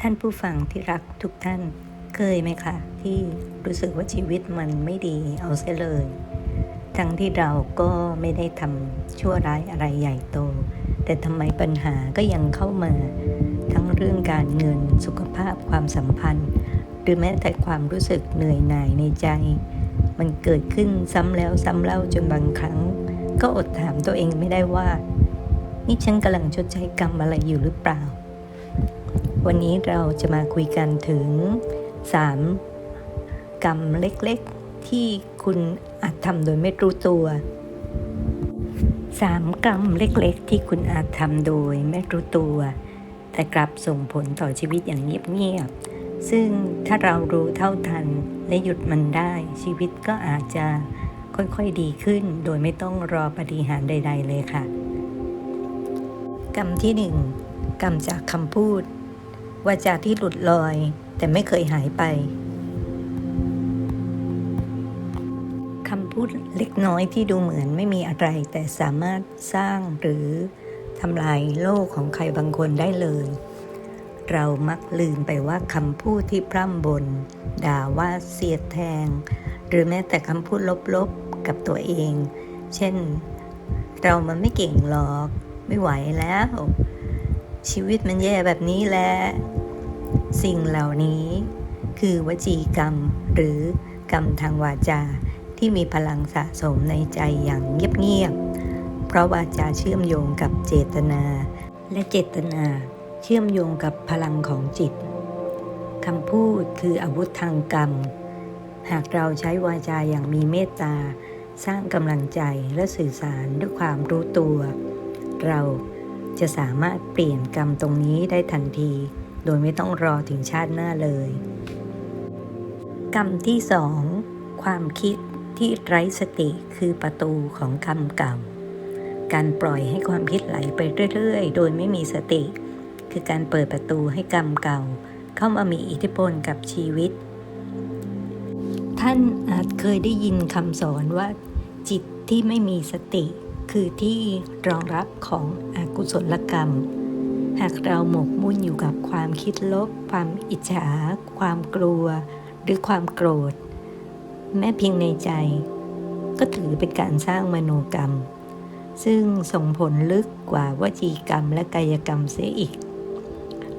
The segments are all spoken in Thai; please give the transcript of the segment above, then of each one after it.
ท่านผู้ฟังที่รักทุกท่านเคยไหมคะ ที่รู้สึกว่าชีวิตมันไม่ดีเอาเสียเลย ทั้งที่เราก็ไม่ได้ทำชั่วร้ายอะไรใหญ่โต แต่ทำไมปัญหาก็ยังเข้ามา ทั้งเรื่องการเงินสุขภาพความสัมพันธ์ หรือแม้แต่ความรู้สึกเหนื่อยหน่ายในใจ มันเกิดขึ้นซ้ำแล้วซ้ำเล่าจนบางครั้ง ก็อดถามตัวเองไม่ได้ว่า นี่ฉันกำลังชดใช้กรรมอะไรอยู่หรือเปล่า วันนี้เราจะมาคุยกันถึง 3 กรรมเล็กๆ ที่คุณอาจทำโดยไม่รู้ตัว 3 กรรมเล็กๆ ที่คุณอาจทำโดยไม่รู้ตัว แต่กลับส่งผลต่อชีวิตอย่างเงียบๆ ซึ่งถ้าเรารู้เท่าทันและหยุดมันได้ ชีวิตก็อาจจะค่อยๆดีขึ้น โดยไม่ต้องรอปฏิหารใด ๆ เลยค่ะ กรรมที่หนึ่งกรรมจากคำพูด วาจาที่หลุดลอย แต่ไม่เคยหายไปคำพูดเล็กน้อยที่ดูเหมือนไม่มีอะไร แต่สามารถสร้างหรือทำลายโลกของใครบางคนได้เลย เรามักลืมไปว่าคำพูดที่พร่ำบน ด่าว่าเสียดแทง หรือแม้แต่คำพูดลบๆกับตัวเอง เช่น เรามันไม่เก่งหรอก ไม่ไหวแล้ว ชีวิตมันแย่แบบนี้แหละ สิ่งเหล่านี้ คือวจีกรรมหรือกรรมทางวาจาที่มีพลังสะสมในใจอย่างเงียบๆ เพราะวาจาเชื่อมโยงกับเจตนา และเจตนาเชื่อมโยงกับพลังของจิตคำพูดคืออาวุธทางกรรม หากเราใช้วาจาอย่างมีเมตตา สร้างกำลังใจและสื่อสารด้วยความรู้ตัว เรา จะสามารถเปลี่ยนกรรมตรงนี้ได้ทันที โดยไม่ต้องรอถึงชาติหน้าเลย กรรมที่สองความคิดที่ไร้สติคือประตูของกรรมเก่า การปล่อยให้ความคิดไหลไปเรื่อยๆ โดยไม่มีสติ คือการเปิดประตูให้กรรมเก่า เข้ามามีอิทธิพลกับชีวิต ท่านอาจเคยได้ยินคำสอนว่า จิตที่ไม่มีสติ คือที่รองรับของอ กุศลกรรม หากเราหมกมุ่นอยู่กับความคิดลบ ความอิจฉา ความกลัว หรือความโกรธ แม้เพียงในใจ ก็ถือเป็นการสร้างมโนกรรม ซึ่งส่งผลลึกกว่าวจีกรรมและกายกรรมเสียอีก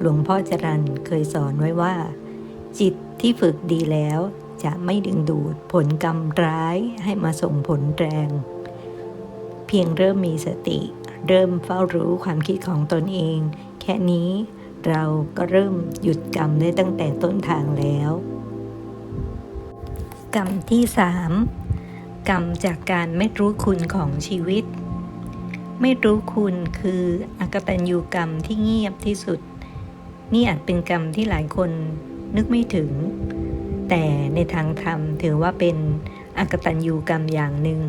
หลวงพ่อจรันเคยสอนไว้ว่า จิตที่ฝึกดีแล้วจะไม่ดึงดูดผลกรรมร้ายให้มาส่งผลแรง เพียงเริ่มมีสติ เริ่มเฝ้ารู้ความคิดของตนเอง แค่นี้เราก็เริ่มหยุดกรรมได้ตั้งแต่ต้นทางแล้ว กรรมที่สามกรรมจากการไม่รู้คุณของชีวิต ไม่รู้คุณคืออกตัญญูกรรมที่เงียบที่สุด นี่อาจเป็นกรรมที่หลายคนนึกไม่ถึง แต่ในทางธรรมถือว่าเป็นอกตัญญูกรรมอย่างหนึ่ง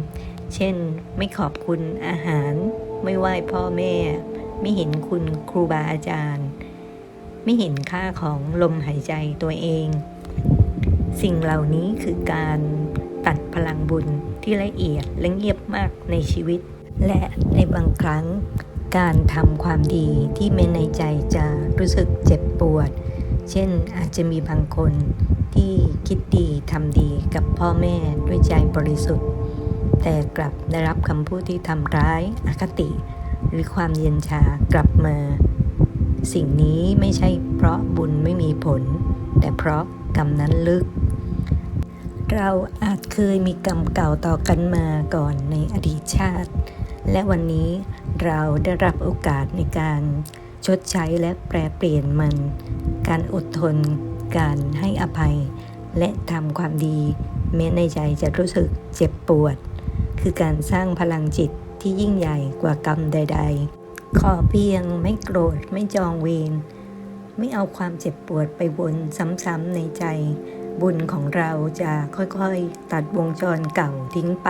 เช่น ไม่ขอบคุณอาหาร ไม่ไหว้พ่อแม่ ไม่เห็นคุณครูบาอาจารย์ ไม่เห็นค่าของลมหายใจตัวเอง สิ่งเหล่านี้คือการตัดพลังบุญที่ละเอียดและเงียบมากในชีวิต และในบางครั้ง การทำความดีที่ไม่ในใจจะรู้สึกเจ็บปวด เช่นอาจจะมีบางคนที่คิดดีทำดีกับพ่อแม่ด้วยใจบริสุทธิ์ แต่กลับได้รับคำพูดที่ทำร้ายอคติ หรือความเย็นชากลับมา สิ่งนี้ไม่ใช่เพราะบุญไม่มีผล แต่เพราะกรรมนั้นลึก เราอาจเคยมีกรรมเก่าต่อกันมาก่อนในอดีตชาติ และวันนี้เราได้รับโอกาสในการชดใช้และแปรเปลี่ยนมัน การอดทน การให้อภัย และทำความดีแม้ในใจจะรู้สึกเจ็บปวด คือการสร้างพลังจิตที่ยิ่งใหญ่กว่ากรรมใด ๆ ขอเพียงไม่โกรธไม่จองเวรไม่เอาความเจ็บปวดไปวนซ้ำๆในใจ บุญของเราจะค่อยๆ ตัดวงจรเก่าทิ้งไป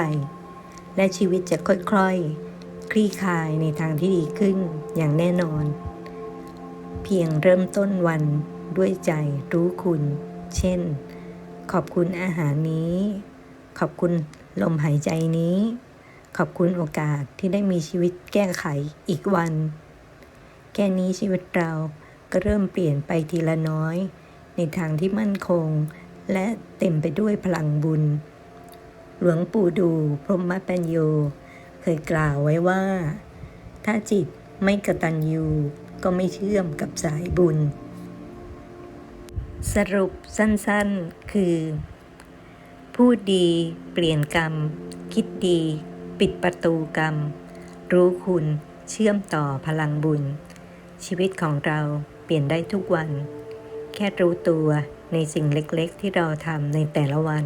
และชีวิตจะค่อยๆ คลี่คลายในทางที่ดีขึ้นอย่างแน่นอน เพียงเริ่มต้นวันด้วยใจรู้คุณ เช่น ขอบคุณอาหารนี้ ขอบคุณ ลมหายใจนี้ ขอบคุณโอกาสที่ได้มีชีวิตแก้ไขอีกวัน แค่นี้ชีวิตเราก็เริ่มเปลี่ยนไปทีละน้อย ในทางที่มั่นคง และเต็มไปด้วยพลังบุญ หลวงปู่ดูพรหมปัญโย เคยกล่าวไว้ว่า ถ้าจิตไม่กระตัญญูก็ไม่เชื่อมกับสายบุญ สรุปสั้นๆคือ พูดดี เปลี่ยนกรรม คิดดี ปิดประตูกรรม รู้คุณเชื่อมต่อพลังบุญ ชีวิตของเราเปลี่ยนได้ทุกวัน แค่รู้ตัวในสิ่งเล็กๆ ที่เราทำในแต่ละวัน